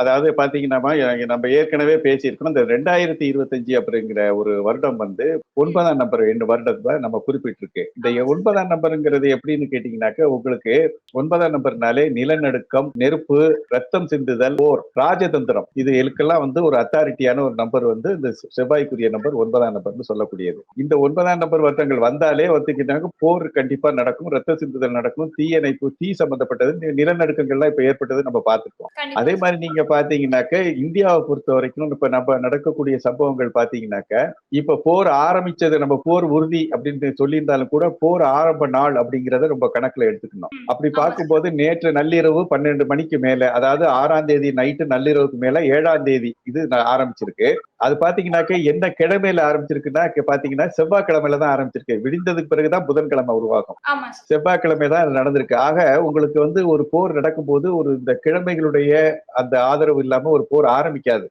அதாவது பாத்தீங்கன்னா நம்ம ஏற்கனவே பேசியிருக்கோம் இந்த ரெண்டாயிரத்தி இருபத்தஞ்சு அப்படிங்கிற ஒரு வருடம் வந்து ஒன்பதாம் நம்பர் ரெண்டு வருடத்துல நம்ம குறிப்பிட்டிருக்கு. இந்த ஒன்பதாம் நம்பருங்கிறது எப்படின்னு கேட்டீங்கன்னாக்க உங்களுக்கு ஒன்பதாம் நம்பர்னாலே நிலநடுக்கம் நெருப்பு ரத்தம் சிந்துதல் போர் ராஜதந்திரம். இது எல்லாம் வந்து ஒரு அத்தாரிட்டியான ஒரு நம்பர் வந்து இந்த செவ்வாய்க்குரிய நம்பர் ஒன்பதாம் நம்பர்னு சொல்லக்கூடியது. இந்த ஒன்பதாம் நம்பர் வருடங்கள் வந்தாலே வந்துக்கிட்டாங்க போர் கண்டிப்பா நடக்கும் ரத்த சிந்துதல் நடக்கும் தீயணைப்பு தீ சம்பந்தப்பட்டது நிலநடுக்கங்கள்லாம் இப்ப ஏற்பட்டது நம்ம பார்த்துருக்கோம். அதே மாதிரி நீங்க பாத்தீங்கன்னாக்க இந்தியாவை பொறுத்த வரைக்கும் இப்ப நம்ம நடக்கக்கூடிய சம்பவங்கள் பாத்தீங்கன்னாக்க இப்ப போர் ஆரம்பிச்சது நம்ம போர் உறுதி அப்படின்னு சொல்லியிருந்தாலும் கூட போர் ஆரம்ப நாள் அப்படிங்கறத ரொம்ப கணக்குல எடுத்துக்கணும். அப்படி. பார்க்கும்போது நேற்று நள்ளிரவு பன்னெண்டு மணிக்கு மேல அதாவது ஆறாம் தேதி நைட்டு நள்ளிரவுக்கு மேல ஏழாம் தேதி இது ஆரம்பிச்சிருக்கு. அது பாத்தீங்கன்னாக்க எந்த கிழமையில ஆரம்பிச்சிருக்குன்னா பாத்தீங்கன்னா செவ்வாய்க்கிழமையில தான் ஆரம்பிச்சிருக்கு. விடிந்ததுக்கு பிறகுதான் புதன்கிழமை உருவாகும். செவ்வாய்க்கிழமை தான் நடந்திருக்கு. ஆக உங்களுக்கு வந்து ஒரு போர் நடக்கும்போது ஒரு இந்த கிழமைகளுடைய அந்த ஆதரவு இல்லாம ஒரு போர் ஆரம்பிக்காது.